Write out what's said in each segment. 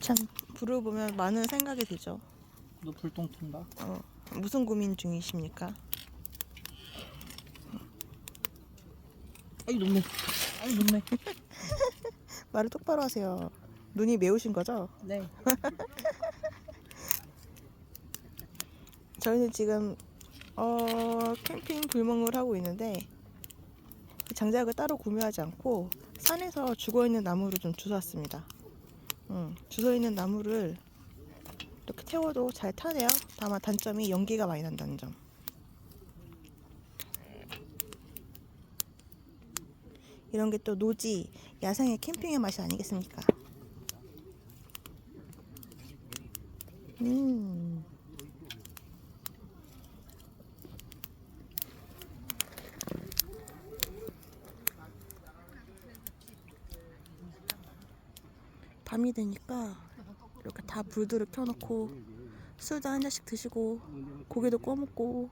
참 불을 보면 많은 생각이 들죠. 너 불똥 튄다. 어, 무슨 고민 중이십니까? 아이 높네. 아이 높네. 말을 똑바로 하세요. 눈이 매우신 거죠? 네. 저희는 지금 어, 캠핑 불멍을 하고 있는데 장작을 따로 구매하지 않고 산에서 죽어 있는 나무를 좀 주웠습니다. 음, 주워 있는 나무를 이렇게 태워도 잘 타네요. 다만 단점이 연기가 많이 난다는 점. 이런 게 또 노지 야생의 캠핑의 맛이 아니겠습니까? 음. 밤이 되니까 이렇게 다 불들을 켜놓고 술도 한 잔씩 드시고 고기도 구워 먹고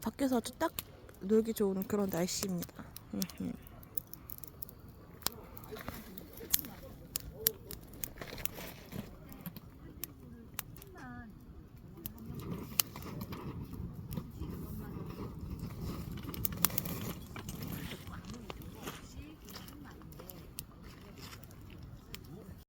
밖에서 아주 딱 놀기 좋은 그런 날씨입니다. 음흠.